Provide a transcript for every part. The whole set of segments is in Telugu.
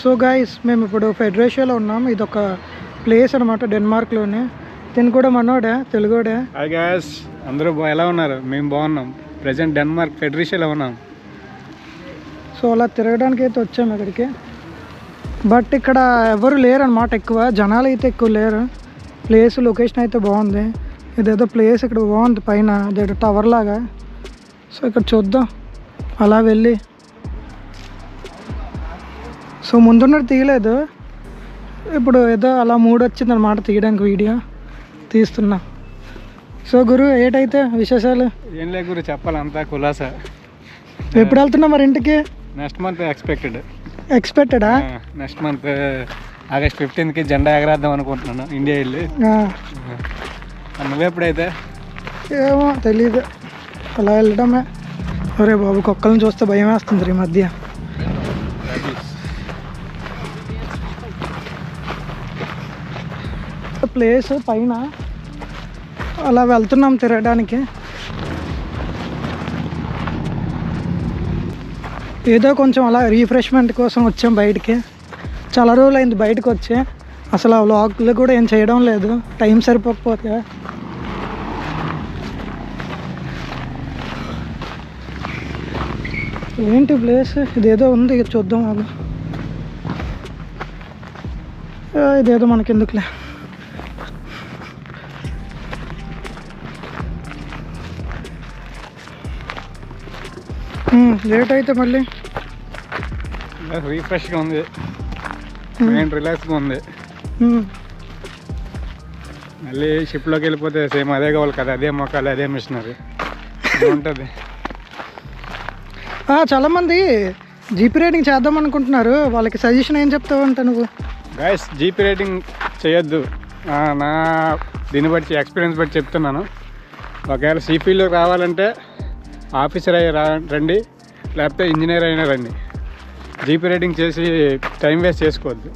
సో గైస్ మేము ఇప్పుడు ఫెడరేషియాలో ఉన్నాం. ఇది ఒక ప్లేస్ అనమాట డెన్మార్క్లోనే. తిని కూడా మనోడే? తెలుగోడే? గ్యాస్ అందరూ ఎలా ఉన్నారు? మేము బాగున్నాం. ప్రజెంట్ డెన్మార్క్ ఫెడరేషన్లో ఉన్నాం. సో అలా తిరగడానికి అయితే వచ్చాము ఇక్కడికి. బట్ ఇక్కడ ఎవరు లేరు అనమాట ఎక్కువ. జనాలు అయితే ఎక్కువ లేరు. ప్లేస్ లొకేషన్ అయితే బాగుంది. ఇదేదో ప్లేస్ ఇక్కడ బాగుంది పైన. ఇదేదో టవర్ లాగా. సో ఇక్కడ చూద్దాం. అలా వెళ్ళి సో ముందున్నట్టు తీయలేదు. ఇప్పుడు ఏదో అలా మూడు వచ్చింది అనమాట తీయడానికి వీడియో. తీస్తున్నా. సో గురు ఏటైతే విశేషాలు? ఏం లే గురు చెప్పాలంతా కులాసా. ఎప్పుడు వెళ్తున్నా మరి ఇంటికి? Next month expected. ఎక్స్పెక్టెడా? Next month August ఫిఫ్టీన్త్కి జెండా ఎగరేద్దాం అనుకుంటున్నాను ఇండియా వెళ్ళి. నువ్వెప్పుడైతే? ఏమో తెలీదు. అలా వెళ్ళడమే. అరే బాబు కుక్కలను చూస్తే భయం వేస్తుంది ఈ మధ్య. ప్లేస్ పైన అలా వెళ్తున్నాం తిరగడానికి. ఏదో కొంచెం అలా రీఫ్రెష్మెంట్ కోసం వచ్చాం బయటికి. చాలా రోజులు అయింది బయటకు వచ్చి. అసలు ఆ వ్లాగ్లు కూడా ఏం చేయడం లేదు. టైం సరిపోకపోతే. ఏంటి ప్లేస్ ఇదేదో ఉంది చూద్దాం ఆగు. ఇదేదో మనకెందుకులే. లేట్ అయితే మళ్ళీ. రీఫ్రెష్గా ఉంది. మైండ్ రిలాక్స్గా ఉంది. ఉమ్, మళ్ళీ షిప్లోకి వెళ్ళిపోతే సేమ్ అదే కావాలి కదా అదే మొక్కలు అదే మిషనరీ ఉంటుంది. చాలామంది జీపీ రైడింగ్ చేద్దాం అనుకుంటున్నారు. వాళ్ళకి సజెషన్ ఏం చెప్తావు అంట నువ్వు? గాయస్ జీపీ రేటింగ్ చేయొద్దు. నా దీన్ని బట్టి ఎక్స్పీరియన్స్ బట్టి చెప్తున్నాను. ఒకవేళ సిపిలోకి రావాలంటే ఆఫీసర్ అయ్యి రా రండి. లేకపోతే ఇంజనీర్ అయినా రండి. జీపీ రేటింగ్ చేసి టైం వేస్ట్ చేసుకోవద్దు.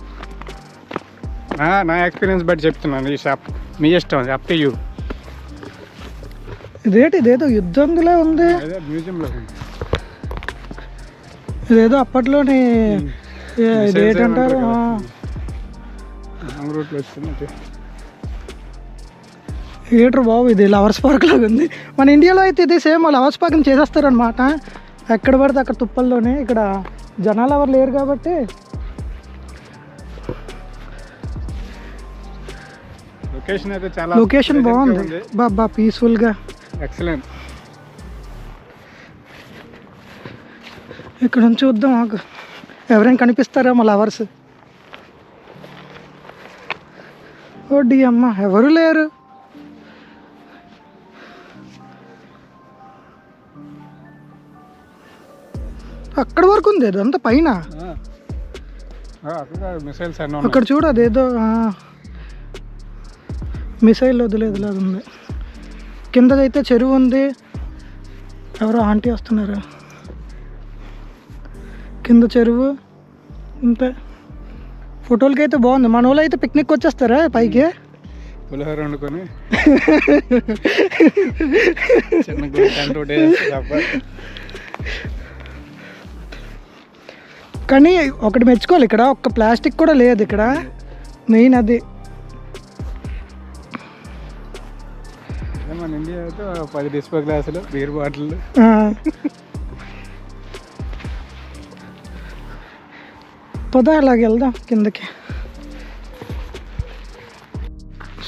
నా ఎక్స్పీరియన్స్ బట్టి చెప్తున్నాను ఈ షాప్. మీ ఇష్టం అప్ టు యూ. ఇదేంటి ఇదేదో యుద్ధంలా ఉంది. మ్యూజియంలో ఇదేదో అప్పట్లోని ఇదేంటంటారు? ఏంట్రా బాబు ఇది లవర్స్ పార్క్ లాగా ఉంది. మన ఇండియాలో అయితే ఇది సేమ్ లవర్స్ పార్క్ చేసేస్తారనమాట ఎక్కడ పడితే అక్కడ తుప్పల్లోనే ఇక్కడ జనాలు ఎవరు లేరు కాబట్టి. లొకేషన్ అయితే చాలా లొకేషన్ బాగుంది. బాబా పీస్ఫుల్గా ఎక్సలెంట్ ఇక్కడ నుంచి చూద్దాం మాకు ఎవరైనా కనిపిస్తారా మా లవర్స్? ఓడి అమ్మ ఎవరు లేరు? అక్కడ వరకు ఉంది అదంతా పైన. అక్కడ మిసైల్స్ అన్నీ అక్కడ చూడు అదేదో మిసైల్ వదిలేదు ఉంది. కిందదైతే చెరువు ఉంది. ఎవరో ఆంటీ వస్తున్నారు. కింద చెరువు అంతే ఫోటోలకి అయితే బాగుంది. మన వాళ్ళు అయితే పిక్నిక్ వచ్చేస్తారా పైకి? పులిహోర వండుకొని. చిన్న కానీ ఒకటి మెచ్చుకోవాలి ఇక్కడ. ఒక్క ప్లాస్టిక్ కూడా లేదు ఇక్కడ. మెయిన్ అది. మన ఇండియా అయితే పది డిస్పో గ్లాసులు బీర్ బాటిల్. పద అలాగ వెళ్దాం కిందకి.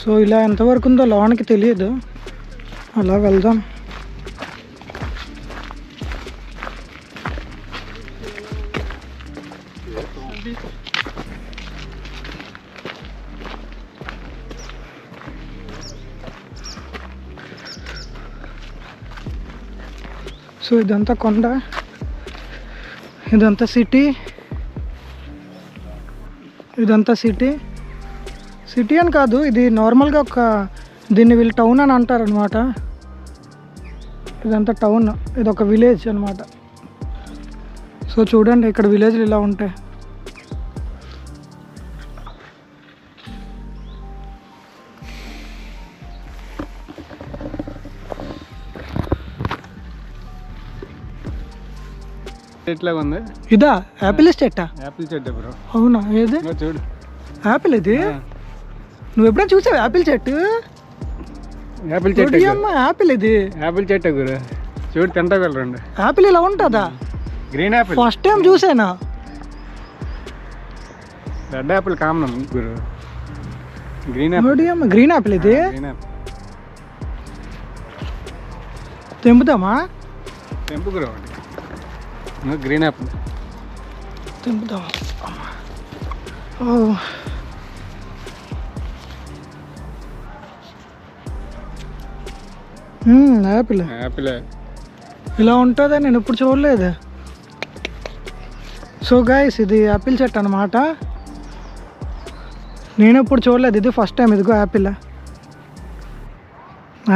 సో ఇలా ఎంతవరకు ఉందో లోనికి తెలియదు. అలా వెళ్దాం. సో ఇదంతా కొండ ఇదంతా సిటీ ఇదంతా సిటీ. సిటీ అని కాదు ఇది నార్మల్గా ఒక దీన్ని వీళ్ళు టౌన్ అని అంటారు అనమాట ఇదంతా టౌన్ ఇది ఒక విలేజ్ అనమాట సో చూడండి ఇక్కడ విలేజ్లు ఇలా ఉంటాయి. ఎట్లాగా ఉంది ఇదా యాపిల్ చెట్టా యాపిల్ చెట్టు బ్రో. అవునా ఏది? చూడు. యాపిల్ ఇది? నువ్వు ఎప్పుడైనా చూసావు యాపిల్ చెట్టు? యాపిల్ చెట్టు యాపిల్ ఇది. యాపిల్ చెట్టు గురు చూడు తింటా వెళ్ళండి యాపిల్ ఇలా ఉంటుందా? Green apple. ఫస్ట్ టైం చూసానా? రెడ్ యాపిల్ కామన్ గురు గ్రీన్ యాపిల్. గ్రీన్ యాపిల్ ఇది? తెంపుదామా తెంపు ఇదిగో గ్రీన్ యాపిల్ యాపిల్ యాపిల్ ఇలా ఉంటుందా నేను ఎప్పుడు చూడలేదు. సో గాయస్ ఇది యాపిల్ చెట్టు అనమాట నేను ఎప్పుడు చూడలేదు ఇది ఫస్ట్ టైం ఇదిగో యాపిల్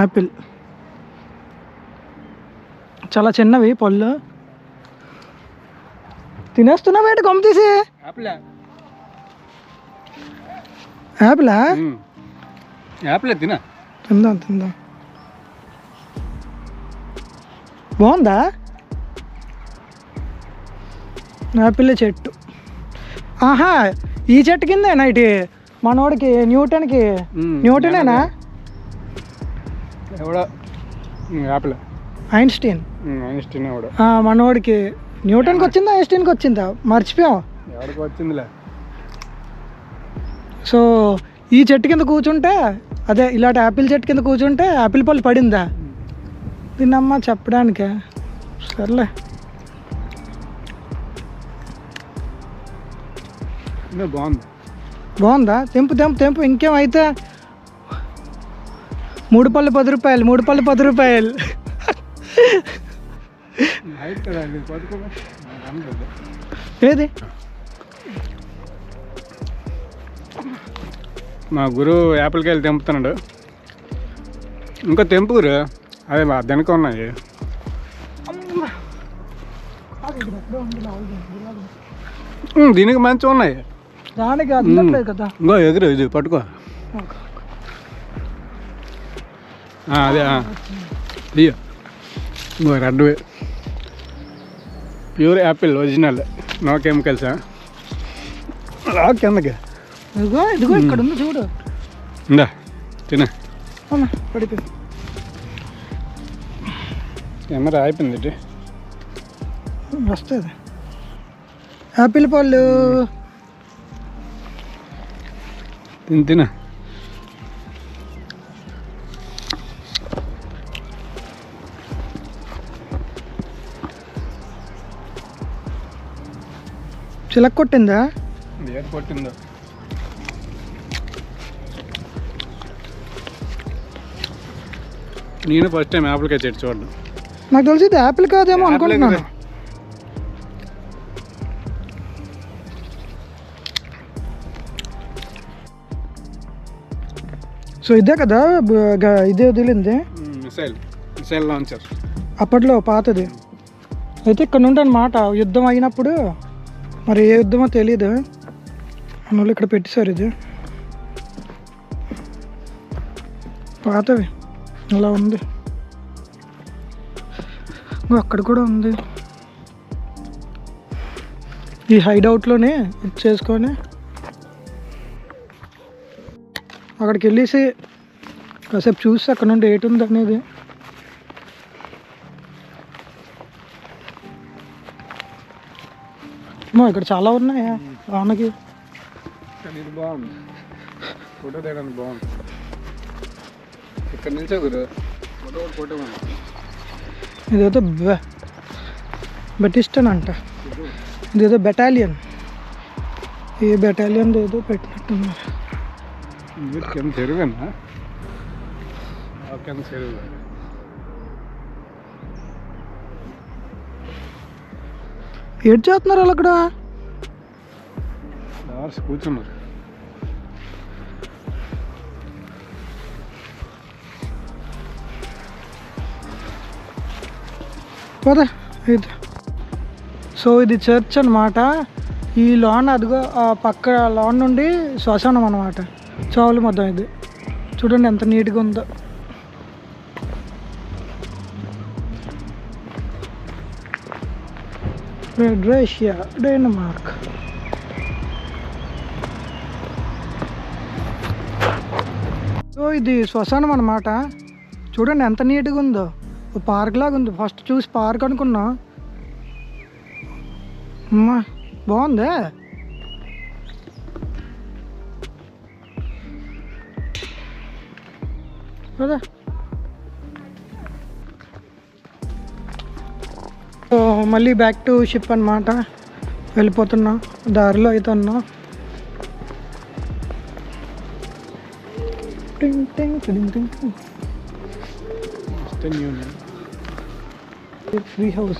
యాపిల్ చాలా చిన్నవి పళ్ళు. తినేస్తున్నావు ఏంటి కొమ్మ తీసి. యాపిల్ యాపిలా తినా. తిందాం తిందాం. బాగుందా? యాపిల్ చెట్టు. ఆహా ఈ చెట్టు కిందేనా ఇటు? మనోడికి న్యూటన్కి. న్యూటనేనా? ఎవడో? Apple Einstein. ఐన్స్టీన్ ఎవడో మనోడికి. న్యూటన్కి వచ్చిందా ఐన్స్టీన్కి వచ్చిందా? మర్చిపోయాం. వచ్చిందిలే. సో ఈ చెట్టు కింద కూర్చుంటే అదే ఇలాంటి యాపిల్ చెట్టు కింద కూర్చుంటే యాపిల్ పళ్ళు పడిందా? దీన్నమ్మ చెప్పడానికే. సర్లే. బాగుంది. బాగుందా? తెంపు తెంపు తెంపు. ఇంకేం అయితే మూడు పళ్ళు పది రూపాయలు మూడు పళ్ళు పది రూపాయలు. ఏది? మా గురువు యాపిల్ కాయలు తెంపుతున్నాడు. ఇంకా తెంపు గురు అదే మా వెనక ఉన్నాయి. దీనికి మంచిగా ఉన్నాయి. దానికి అందట్లేదు కదా. ఇంకో ఎగురు ఇది పట్టుకో. అదే. ఇయ్యో. ఇంకో red pure apple original. No chemicals? రా కిందకి. ఇదిగో ఇదిగో ఇక్కడ ఉంది చూడు. ఇందా తిన. పడిపోయి కెమెరా అయిపోయింది. వస్తుంది. యాపిల్ పళ్ళు తిని తిన. చిలక కొట్టిందా? కొట్టిందో? నేను ఫస్ట్ టైం యాపిల్ కాయ చెట్టు చూడడం నాకు తెలిసి ఇది యాపిల్ కాదేమో అనుకుంటున్నాను. సో ఇదే కదా ఇదే వదిలింది. మిసైల్ మిసైల్ లాంచర్ అప్పట్లో పాతది. అయితే ఇక్కడ నుండి అనమాట యుద్ధం అయినప్పుడు మరి ఏ యుద్ధమో తెలియదు మన వాళ్ళు ఇక్కడ పెట్టేశారు ఇది. పాతవి. అలా ఉంది. అక్కడ కూడా ఉంది. ఈ హైడౌట్లోనే ఇది చేసుకొని అక్కడికి వెళ్ళేసి కాసేపు చూసి అక్కడ నుండి ఏటి ఉంది అనేది. అమ్మో, ఇక్కడ చాలా ఉన్నాయా? వానకి బాగుంది. ఫోటో తీయడానికి బాగుంది. ఇక్కడ నుంచే గురు. ఫోటో ఫోటో ఇదేదో బెటిస్టన్ అంట. ఇదేదో బెటాలియన్. ఏ బెటాలియన్ ఏదో పెట్టినట్టున్నారు. కింద చెరువు. ఏడు చేస్తున్నారు వాళ్ళు అక్కడ? కూర్చున్నారు. పోదా ఇది. సో ఇది చర్చ్ అనమాట ఈ లాన్ అదిగో ఆ పక్క లాన్ నుండి శ్మశానం అనమాట చావులు మొత్తం ఇది. చూడండి ఎంత నీట్గా ఉందో. ఫెడరేషియా డెన్మార్క్ సో ఇది శ్మశానం అన్నమాట. చూడండి ఎంత నీట్గా ఉందో. ఓ పార్క్ లాగా ఉంది. ఫస్ట్ చూసి పార్క్ అనుకున్నా. అమ్మా బాగుందే? కదా మళ్ళీ బ్యాక్ టు షిప్ అన్నమాట. వెళ్ళిపోతున్నా. దారిలో అయితే ఉన్నా. ఫ్రీ హౌస్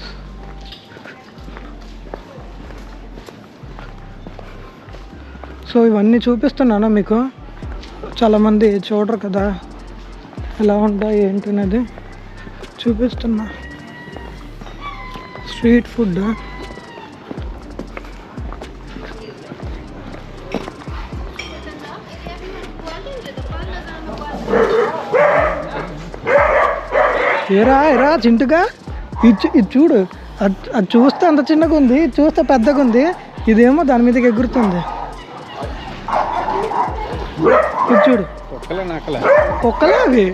సో ఇవన్నీ చూపిస్తున్నాను మీకు? చాలామంది చూడరు కదా. ఎలా ఉంటాయి ఏంటి అనేది. చూపిస్తున్నా. స్ట్రీట్ ఫుడ్ ఏరా ఏరా చింటుగా? ఇది ఇది చూడు. అది చూస్తే అంత చిన్నగా ఉంది చూస్తే పెద్దగా ఉంది. ఇదేమో దాని మీదకి ఎగురుతుంది. ఇది చూడు. కుక్కలే అవి.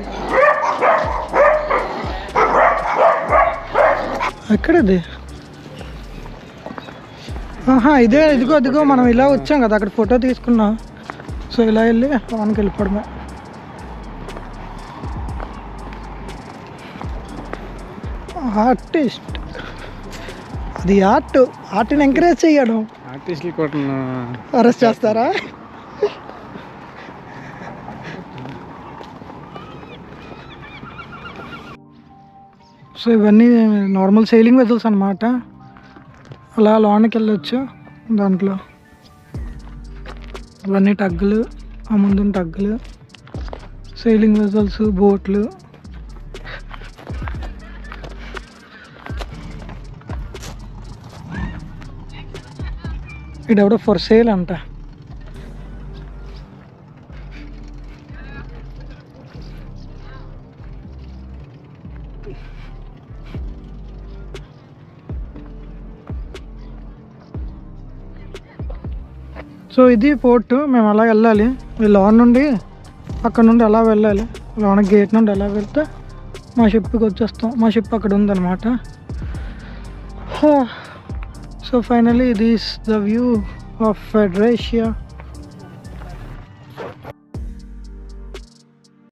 ఎక్కడది? ఆహా ఇదే ఇదిగో ఇదిగో మనం ఇలా వచ్చాం కదా అక్కడ ఫోటో తీసుకున్నాం. సో ఇలా వెళ్ళి లోనికి వెళ్ళిపోవడమే. ఆర్టిస్ట్. అది ఆర్ట్ ఆర్ట్ని ఎంకరేజ్ చేయడం ఆర్టిస్టులు కూడా అరెస్ట్ చేస్తారా? సో ఇవన్నీ నార్మల్ సెయిలింగ్ వెజల్స్ అనమాట అలా లోనికి వెళ్ళొచ్చు దాంట్లో. ఇవన్నీ టగ్గులు ఆ ముందున్న టగ్గులు సెయిలింగ్ వెజల్స్ బోట్లు. ఇడెవడో ఫర్ సేల్ అంట. సో ఇది పోర్ట్ మేము అలా వెళ్ళాలి. ఈ లోన్ నుండి అక్కడ నుండి అలా వెళ్ళాలి. లోన గేట్ నుండి అలా వెళ్తే మా షిప్కి వచ్చేస్తాం. మా షిప్ అక్కడ ఉందన్నమాట. So finally this the view of Fredericia.